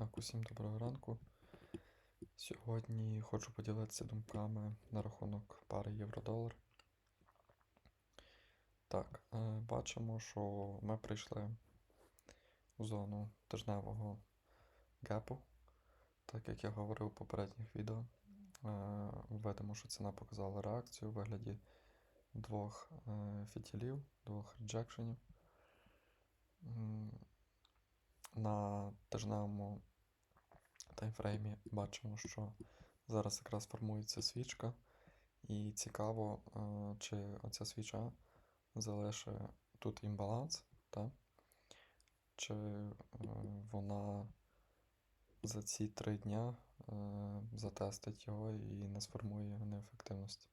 Так, усім доброго ранку. Сьогодні хочу поділитися думками на рахунок пари євро-долар. Так, е, бачимо, що ми прийшли у зону тижневого гепу. Так як я говорив у попередніх відео, е, видимо, що ціна показала реакцію у вигляді двох е, фітілів, двох реджекшенів. На тижневому таймфреймі бачимо, що зараз якраз формується свічка, і цікаво, е, чи оця свіча залишить тут імбаланс, та? чи е, вона за ці три дня е, затестить його і не сформує неефективності.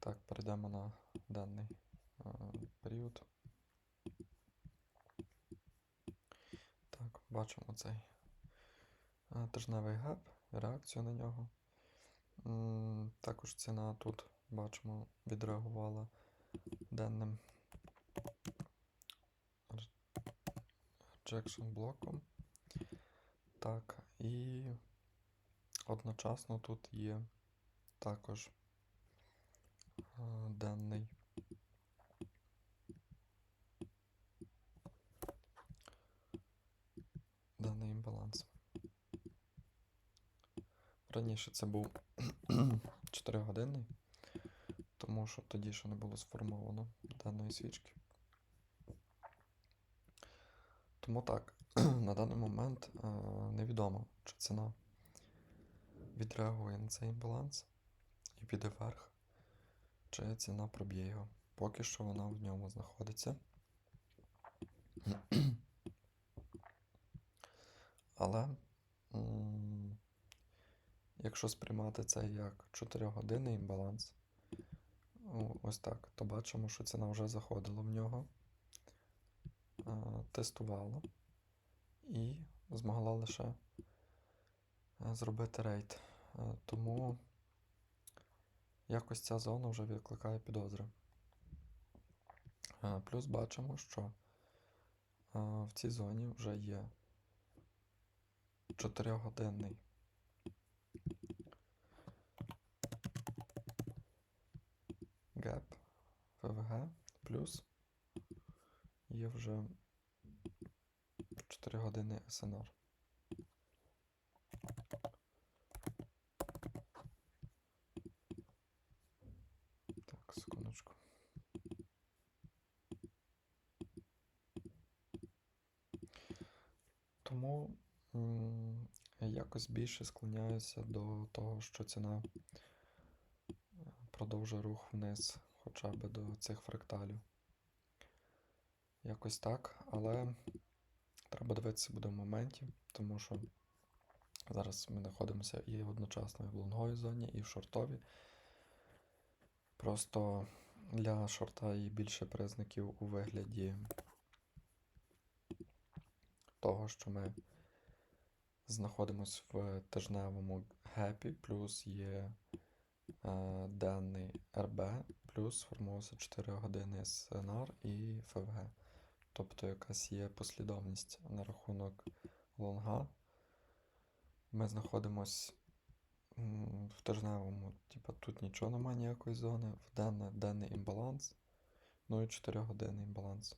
Так, перейдемо на даний період. Так, бачимо цей тижневий геп, реакцію на нього. Також ціна тут, бачимо, відреагувала денним rejection блоком. Так, і одночасно тут є також денний даний імбаланс. Раніше це був 4 годинний, тому що тоді ще не було сформовано даної свічки. Тому так, на даний момент е, невідомо, чи ціна відреагує на цей імбаланс і піде вверх, чи ціна проб'є його. Поки що вона в ньому знаходиться. Але м, якщо сприймати це як 4-годинний імбаланс, ну, ось так, то бачимо, що ціна вже заходила в нього, е, тестувала і змогла лише е, зробити рейд. Е, Тому якось ця зона вже викликає підозри. Плюс бачимо, що в цій зоні вже є 4-годинний геп ФВГ, плюс є вже 4 години СНР. Так, секундочку. Тому якось більше склоняюся до того, що ціна е, продовжує рух вниз хоча б до цих фракталів. Якось так, але треба дивитися буде в моменті, тому що зараз ми знаходимося і одночасно і в лонговій зоні, і в шортовій. Просто для шорта є більше признаків у вигляді того, що ми знаходимося в тижневому гепі, плюс є денний РБ, плюс сформувався 4 години СНР і ФВГ. Тобто якась є послідовність на рахунок лонга. Ми знаходимось в тижневому, типу, тут нічого немає ніякої зони, в денне, денний імбаланс, ну і 4 години імбаланс.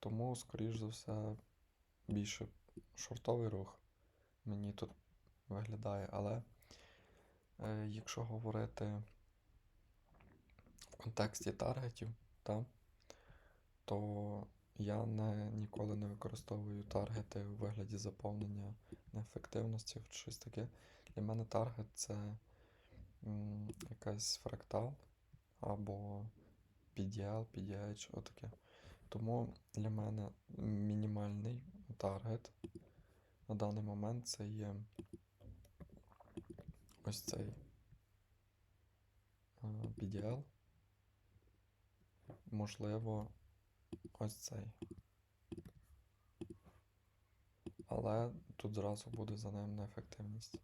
Тому, скоріш за все, більше шортовий рух мені тут виглядає, але е, якщо говорити в контексті таргетів, та, то я не, ніколи не використовую таргети у вигляді заповнення неефективності чи щось таке. Для мене таргет це м, якась фрактал або PDL, PDH, отаке. Тому для мене мінімальний таргет на даний момент це є ось цей е, PDL. Можливо, ось цей. Але тут зразу буде за ним неефективність.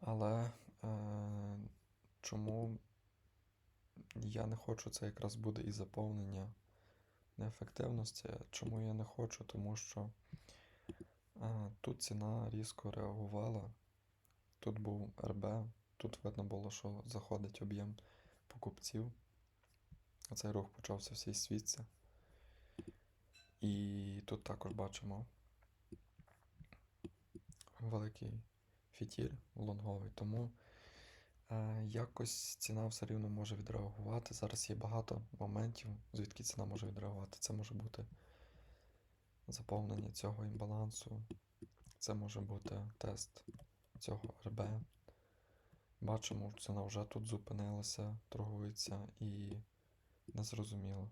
Але е, чому я не хочу, це якраз буде і заповнення неефективності. Чому я не хочу? Тому що А, Тут ціна різко реагувала. Тут був РБ, тут видно було, що заходить об'єм покупців. А цей рух почався всій світці. І тут також бачимо великий фітіль лонговий, тому е, якось ціна все рівно може відреагувати. Зараз є багато моментів, звідки ціна може відреагувати. Це може бути заповнення цього імбалансу, це може бути тест цього РБ. Бачимо, що ціна вже тут зупинилася, торгується і незрозуміло.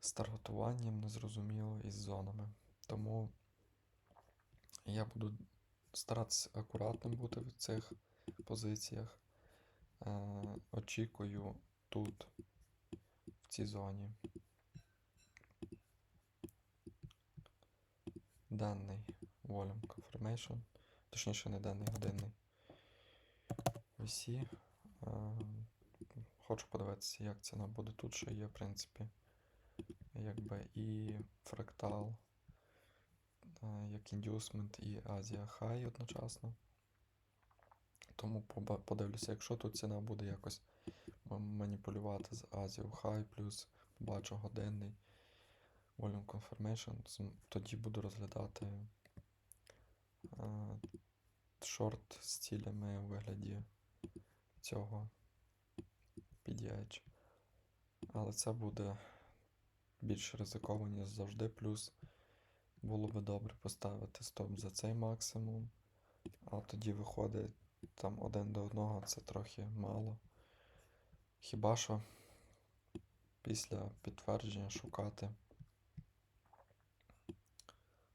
З таргетуванням незрозуміло і з зонами. Тому я буду старатися акуратним бути в цих позиціях. Е, очікую тут, в цій зоні. Денний Volume Confirmation. Точніше, не денний, годинний. VC. Хочу подивитися, як ціна буде тут, що є, в принципі. Якби і фрактал, як індюсмент і Азія Хай одночасно. Тому подивлюся, якщо тут ціна буде якось маніпулювати з Азію Хай, плюс побачу годинний Volume Confirmation, тоді буду розглядати шорт з цілями у вигляді цього PDH. Але це буде більш ризиковано, ніж завжди. Плюс було би добре поставити стоп за цей максимум. А тоді виходить там один до одного це трохи мало. Хіба що після підтвердження шукати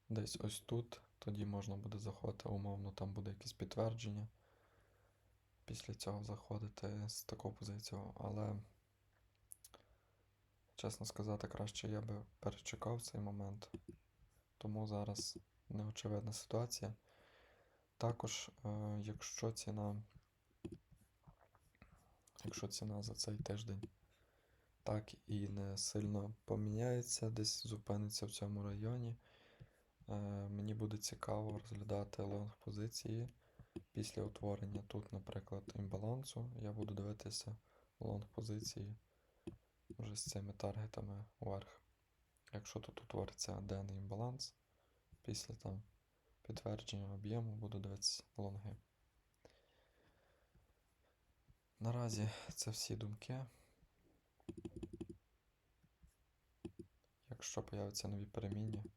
десь ось тут, тоді можна буде заходити, умовно, там буде якесь підтвердження. Після цього заходити з такою позицією, але, чесно сказати, краще я би перечекав цей момент. Тому зараз неочевидна ситуація. Також, е, якщо ціна, якщо ціна за цей тиждень так і не сильно поміняється, десь зупиниться в цьому районі, мені буде цікаво розглядати лонг позиції після утворення тут, наприклад, імбалансу. Я буду дивитися лонг позиції вже з цими таргетами вверх. Якщо тут утвориться денний імбаланс, після там підтвердження об'єму буду дивитися лонги. Наразі це всі думки. Якщо появляться нові переміння, е,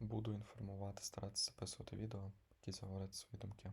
буду інформувати, старатися записувати відео, які заговорять свої думки.